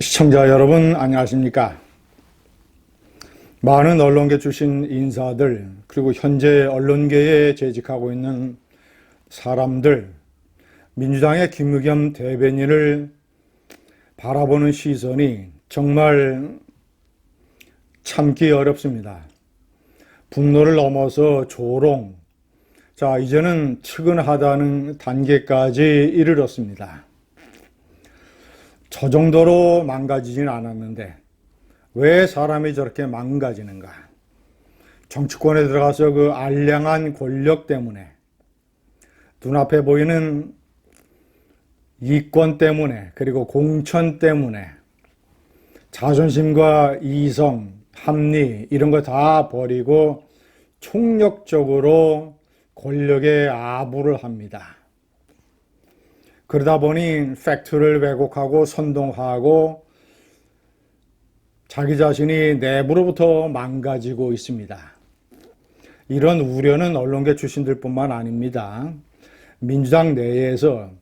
시청자 여러분 안녕하십니까? 많은 언론계 출신 인사들 그리고 현재 언론계에 재직하고 있는 사람들 민주당의 김의겸 대변인을 바라보는 시선이 정말 참기 어렵습니다. 분노를 넘어서 조롱, 자 이제는 측은하다는 단계까지 이르렀습니다. 저 정도로 망가지진 않았는데 왜 사람이 저렇게 망가지는가? 정치권에 들어가서 그 알량한 권력 때문에 눈앞에 보이는 이권 때문에 그리고 공천 때문에 자존심과 이성, 합리 이런 거 다 버리고 총력적으로 권력에 아부를 합니다. 그러다 보니 팩트를 왜곡하고 선동하고 자기 자신이 내부로부터 망가지고 있습니다. 이런 우려는 언론계 출신들뿐만 아닙니다. 민주당 내에서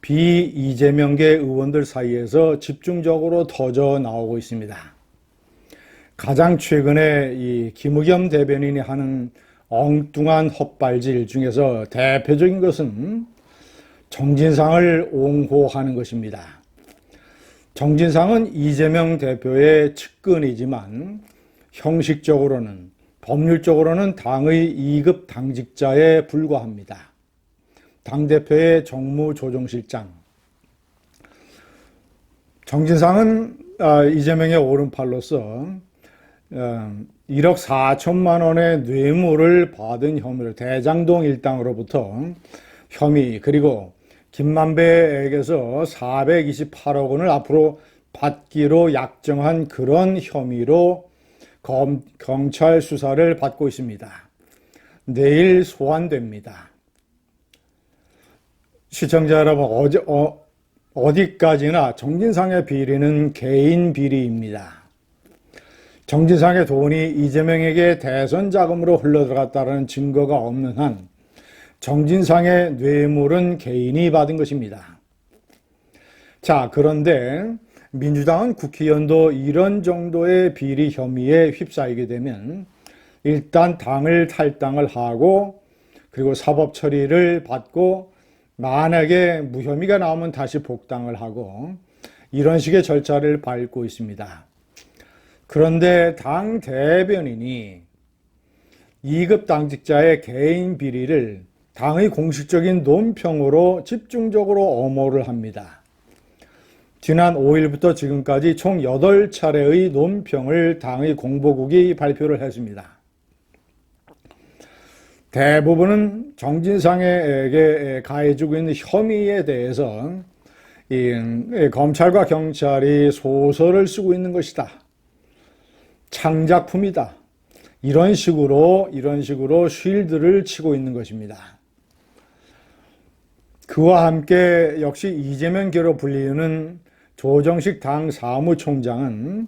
비이재명계 의원들 사이에서 집중적으로 터져 나오고 있습니다. 가장 최근에 이 김의겸 대변인이 하는 엉뚱한 헛발질 중에서 대표적인 것은 정진상을 옹호하는 것입니다. 정진상은 이재명 대표의 측근이지만 형식적으로는 법률적으로는 당의 2급 당직자에 불과합니다. 당대표의 정무조정실장. 정진상은 아, 이재명의 오른팔로서 1억 4천만 원의 뇌물을 받은 혐의를 대장동 일당으로부터 혐의 그리고 김만배에게서 428억 원을 앞으로 받기로 약정한 그런 혐의로 검, 경찰 수사를 받고 있습니다. 내일 소환됩니다. 시청자 여러분, 어제, 어, 어디까지나 정진상의 비리는 개인 비리입니다. 정진상의 돈이 이재명에게 대선 자금으로 흘러들어갔다는 증거가 없는 한 정진상의 뇌물은 개인이 받은 것입니다. 자, 그런데 민주당은 국회의원도 이런 정도의 비리 혐의에 휩싸이게 되면 일단 당을 탈당을 하고 그리고 사법 처리를 받고 만약에 무혐의가 나오면 다시 복당을 하고 이런 식의 절차를 밟고 있습니다. 그런데 당 대변인이 2급 당직자의 개인 비리를 당의 공식적인 논평으로 집중적으로 엄호를 합니다. 지난 5일부터 지금까지 총 8차례의 논평을 당의 공보국이 발표를 했습니다. 대부분은 정진상에게 가해지고 있는 혐의에 대해서 검찰과 경찰이 소설을 쓰고 있는 것이다. 창작품이다. 이런 식으로, 이런 식으로 쉴드를 치고 있는 것입니다. 그와 함께 역시 이재명계로 불리는 조정식 당 사무총장은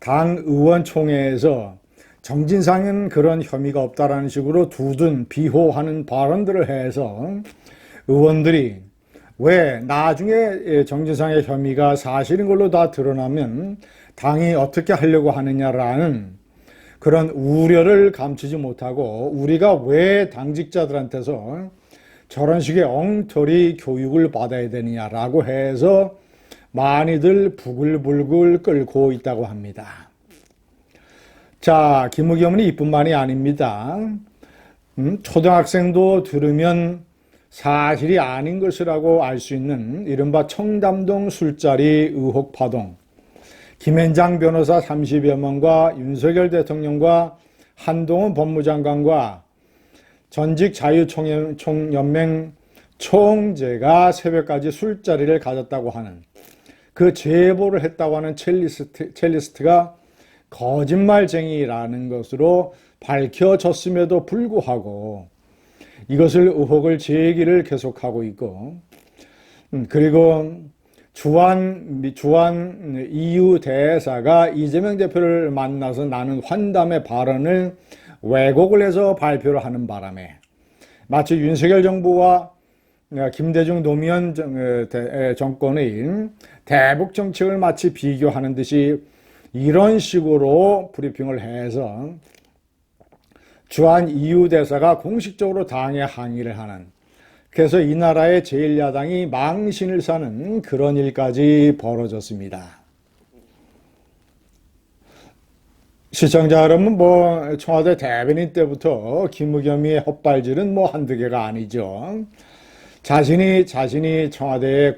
당 의원총회에서 정진상은 그런 혐의가 없다라는 식으로 두둔 비호하는 발언들을 해서 의원들이 왜 나중에 정진상의 혐의가 사실인 걸로 다 드러나면 당이 어떻게 하려고 하느냐라는 그런 우려를 감추지 못하고 우리가 왜 당직자들한테서 저런 식의 엉터리 교육을 받아야 되느냐라고 해서 많이들 부글부글 끓고 있다고 합니다. 자, 김의겸은 이뿐만이 아닙니다. 음, 초등학생도 들으면 사실이 아닌 것이라고 알 수 있는 이른바 청담동 술자리 의혹 파동. 김현장 변호사 30여 명과 윤석열 대통령과 한동훈 법무장관과 전직 자유총연맹 총재가 새벽까지 술자리를 가졌다고 하는 그 제보를 했다고 하는 첼리스트, 첼리스트가 거짓말쟁이라는 것으로 밝혀졌음에도 불구하고 이것을 의혹을 제기를 계속하고 있고 음, 그리고 주한 주한 EU 대사가 이재명 대표를 만나서 나는 환담의 발언을 왜곡을 해서 발표를 하는 바람에 마치 윤석열 정부와 어, 김대중 노무현 정, 어, 정권의 대북 정책을 마치 비교하는 듯이 이런 식으로 브리핑을 해서 주한 EU 대사가 공식적으로 당에 항의를 하는 그래서 이 나라의 제1야당이 망신을 사는 그런 일까지 벌어졌습니다. 시청자 여러분, 뭐, 청와대 대변인 때부터 김의겸의 헛발질은 뭐 한두 개가 아니죠. 자신이, 자신이 청와대에,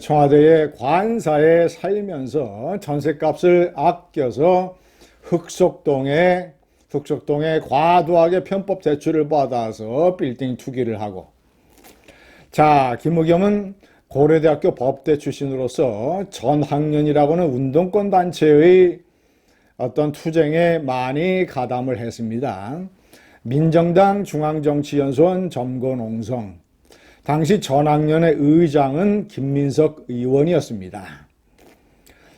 청와대의 관사에 살면서 전셋값을 아껴서 흑석동에, 흑석동에 과도하게 편법 대출을 받아서 빌딩 투기를 하고, 자, 김의겸은 고려대학교 법대 출신으로서 전 학년이라고는 운동권 단체의 어떤 투쟁에 많이 가담을 했습니다. 민정당 중앙정치연수원 점거농성. 당시 전학년의 의장은 김민석 의원이었습니다.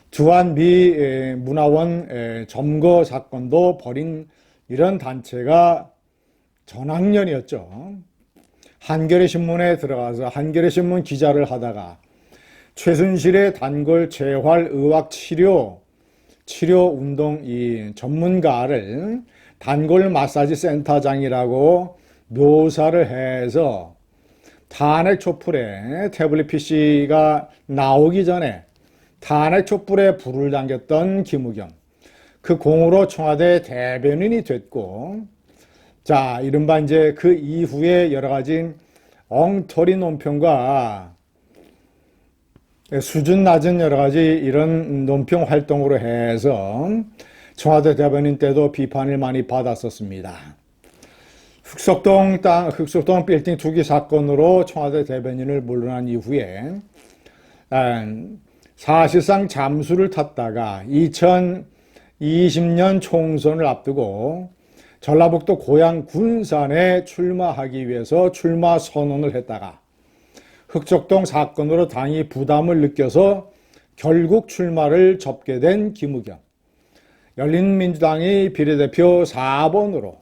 주한 미 에, 문화원 에, 점거 사건도 벌인 이런 단체가 전학년이었죠. 한겨레 신문에 들어가서 한겨레 신문 기자를 하다가 최순실의 단골 재활 의학 치료 치료 운동 이 전문가를 단골 마사지 센터장이라고 묘사를 해서 탄핵 촛불에 태블릿 PC가 나오기 전에 탄핵 촛불에 불을 당겼던 김우겸. 그 공으로 청와대 대변인이 됐고 자 이른바 이제 그 이후에 여러 가지 엉터리 논평과 수준 낮은 여러 가지 이런 논평 활동으로 해서 청와대 대변인 때도 비판을 많이 받았었습니다. 흑석동 땅, 흑석동 빌딩 투기 사건으로 청와대 대변인을 물러난 이후에 아, 사실상 잠수를 탔다가 2020년 총선을 앞두고 전라북도 고향 군산에 출마하기 위해서 출마 선언을 했다가 흑적동 사건으로 당이 부담을 느껴서 결국 출마를 접게 된 김우겸. 열린민주당이 비례대표 4번으로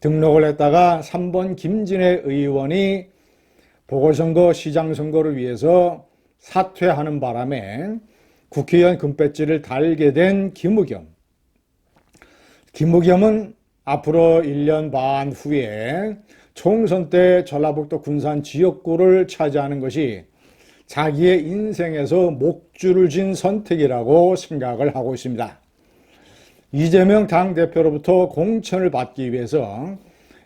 등록을 했다가 3번 김진애 의원이 보궐선거 시장 선거를 위해서 사퇴하는 바람에 국회의원 금배지를 달게 된 김우겸. 김우겸은 앞으로 1년 반 후에 총선 때 전라북도 군산 지역구를 차지하는 것이 자기의 인생에서 목줄을 쥔 선택이라고 생각을 하고 있습니다. 이재명 당대표로부터 공천을 받기 위해서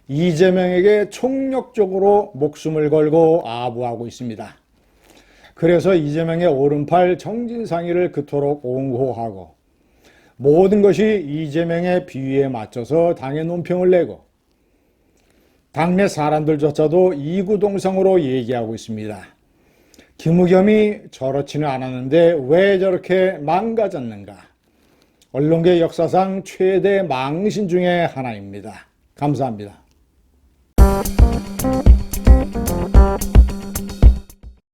이재명에게 총력적으로 목숨을 걸고 아부하고 있습니다. 그래서 이재명의 오른팔 정진상이를 그토록 옹호하고 모든 것이 이재명의 비위에 맞춰서 당의 논평을 내고 당내 사람들조차도 이구동성으로 얘기하고 있습니다. 김우겸이 저렇지는 않았는데 왜 저렇게 망가졌는가? 언론계 역사상 최대 망신 중의 하나입니다. 감사합니다.